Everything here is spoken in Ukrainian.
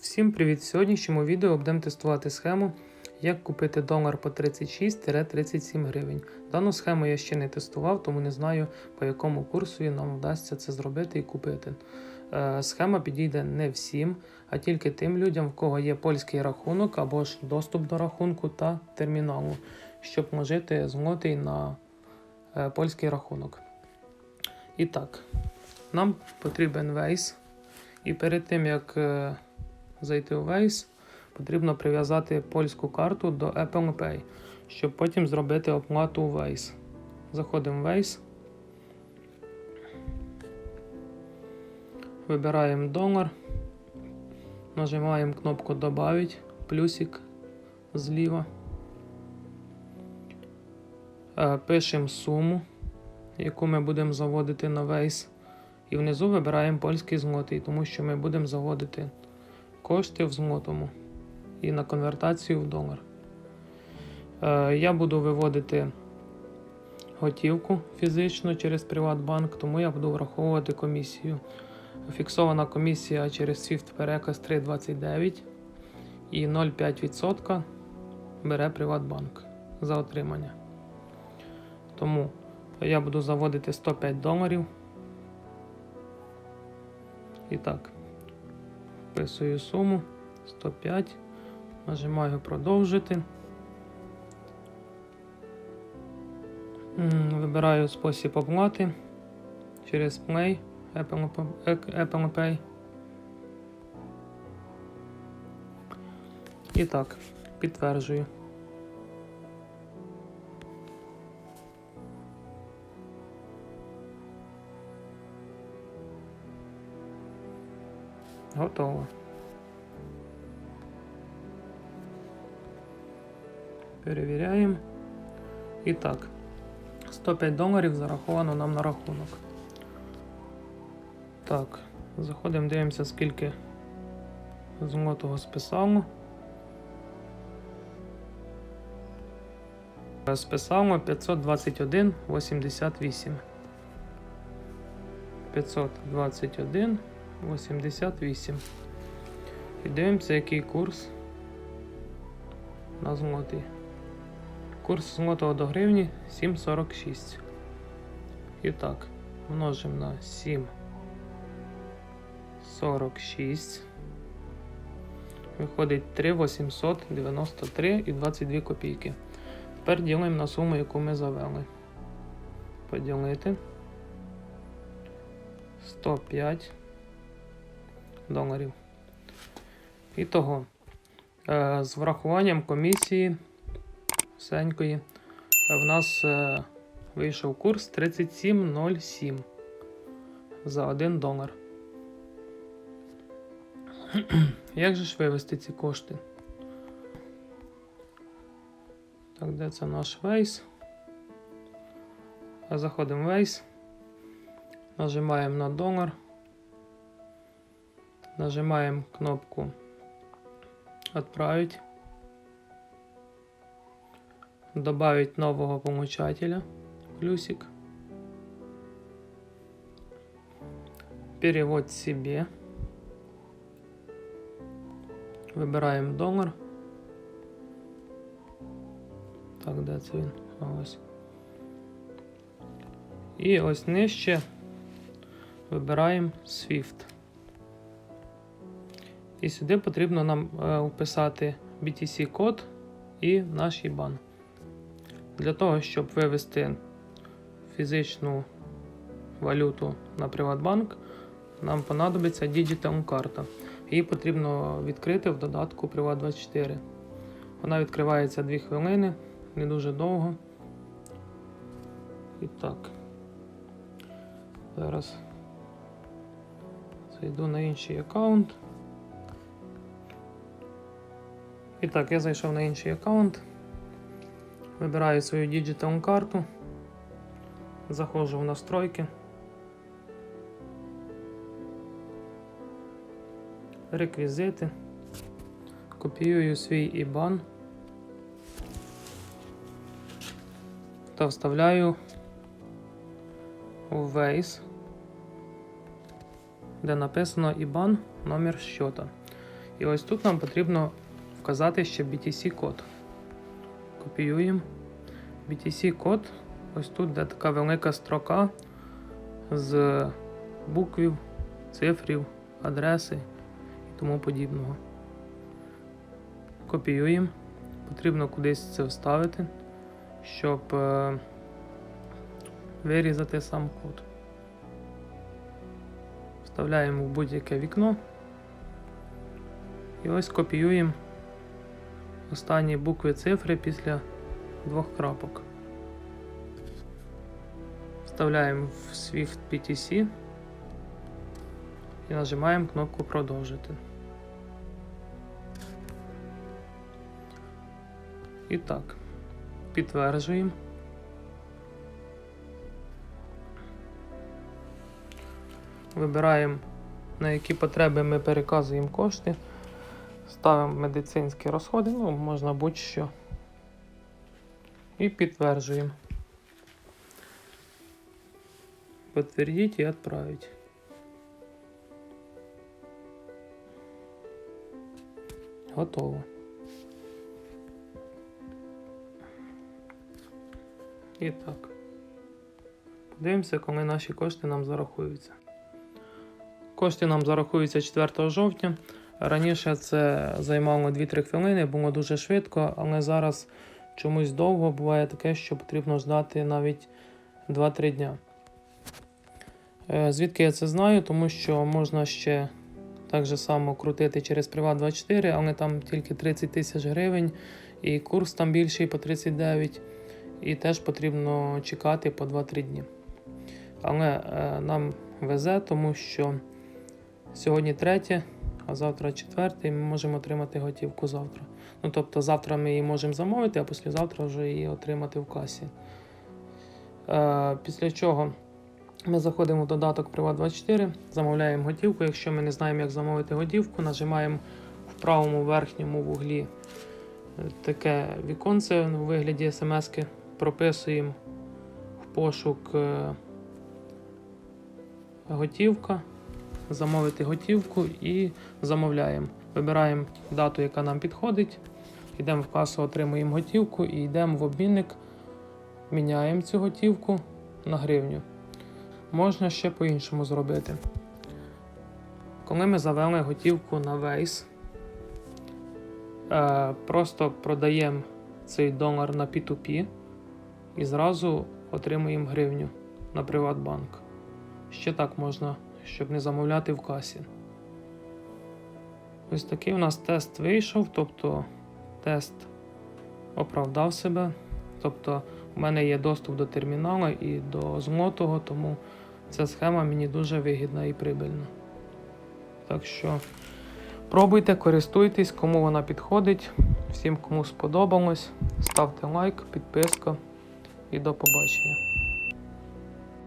Всім привіт! В сьогоднішньому відео будемо тестувати схему, як купити долар по 36-37 гривень. Дану схему я ще не тестував, тому не знаю по якому курсу нам вдасться це зробити і купити. Е, Схема підійде не всім, а тільки тим людям, в кого є польський рахунок або ж доступ до рахунку та терміналу, щоб можете змоти на е, польський рахунок. І так, нам потрібен вейс. І перед тим як е, зайти у Waze, потрібно прив'язати польську карту до Apple Pay, щоб потім зробити оплату у Waze. Заходимо в Waze. Вибираємо долар. Нажимаємо кнопку Добавить, плюсик зліва. Е, Пишемо суму, яку ми будемо заводити на Waze. І внизу вибираємо польський злотий, тому що ми будемо заводити кошти в злотому і на конвертацію в долар. Е, я буду виводити готівку фізично через Приватбанк, тому я буду враховувати комісію. Фіксована комісія через SWIFT переказ 3,29 і 0,5% бере Приватбанк за отримання. Тому я буду заводити 105 доларів. І так, вписую суму 105, нажимаю продовжити. Вибираю спосіб оплати через Play Apple, Apple Pay. І так, підтверджую. Готово. Перевіряємо. І так, 105 доларів зараховано нам на рахунок. Так, заходимо, дивимося, скільки злотого списало. Списало 521,88. 521. 88. І дивимося, який курс на злотий. Курс злотого до гривні 7,46. І так, множимо на 7,46. Виходить 3,893 і 22 копійки. Тепер ділимо на суму, яку ми завели. Поділити 105 доларів. І того, е, з врахуванням комісії всенької, е, в нас е, вийшов курс 37,07 за 1 долар. Як же ж вивести ці кошти? Так, де це наш вейс? Заходимо в вейс, нажимаємо на долар. Нажимаем кнопку «Отправить», добавить нового получателя, плюсик, перевод себе, вибираємо долар. Так, де це? Ось. І ось нижче вибираємо SWIFT. І сюди потрібно нам е, вписати BTC-код і наш IBAN. Для того, щоб вивести фізичну валюту на Приватбанк, нам понадобиться Digital карта. Її потрібно відкрити в додатку Privat24. Вона відкривається 2 хвилини, не дуже довго. І так. Зараз зайду на інший аккаунт. І так, я зайшов на інший аккаунт. Вибираю свою Digital карту. Заходжу в настройки. Реквізити. Копіюю свій IBAN та вставляю у Waze, де написано IBAN номер счета. І ось тут нам потрібно вказати ще BTC-код. Копіюємо BTC-код. Ось тут де така велика строка з буквів, цифрів, адреси і тому подібного. Копіюємо. Потрібно кудись це вставити, щоб е, вирізати сам код. Вставляємо в будь-яке вікно. І ось копіюємо останні букви цифри після двох крапок. Вставляємо в Swift PTC і нажимаємо кнопку Продовжити. І так, підтверджуємо. Вибираємо, на які потреби ми переказуємо кошти. Ставимо медицинські розходи, ну, можна будь-що. І підтверджуємо. Підтвердіть і відправить. Готово. І так. Подивимося, коли наші кошти нам зарахуються. Кошти нам зарахуються 4 жовтня. Раніше це займало 2-3 хвилини, було дуже швидко, але зараз чомусь довго буває таке, що потрібно ждати навіть 2-3 дня. Е, Звідки я це знаю? Тому що можна ще так же само крутити через Privat24, але там тільки 30 тисяч гривень, і курс там більший по 39, і теж потрібно чекати по 2-3 дні. Але е, нам везе, тому що сьогодні третє, а завтра четвертий, ми можемо отримати готівку завтра. Ну тобто завтра ми її можемо замовити, а післязавтра вже її отримати в касі. Е, після чого ми заходимо в додаток Privat24, замовляємо готівку. Якщо ми не знаємо, як замовити готівку, нажимаємо в правому верхньому вуглі е, таке віконце у вигляді смс-ки, прописуємо в пошук е, готівка, замовити готівку і замовляємо. Вибираємо дату, яка нам підходить. Йдемо в касу, отримуємо готівку і йдемо в обмінник, міняємо цю готівку на гривню. Можна ще по-іншому зробити. Коли ми завели готівку на е, просто продаємо цей долар на P2P і зразу отримуємо гривню на Приватбанк. Ще так можна, щоб не замовляти в касі. Ось такий у нас тест вийшов, тобто тест оправдав себе. Тобто, у мене є доступ до термінала і до злотого, тому ця схема мені дуже вигідна і прибильна. Так що пробуйте, користуйтесь, кому вона підходить. Всім, кому сподобалось, ставте лайк, підписка і до побачення.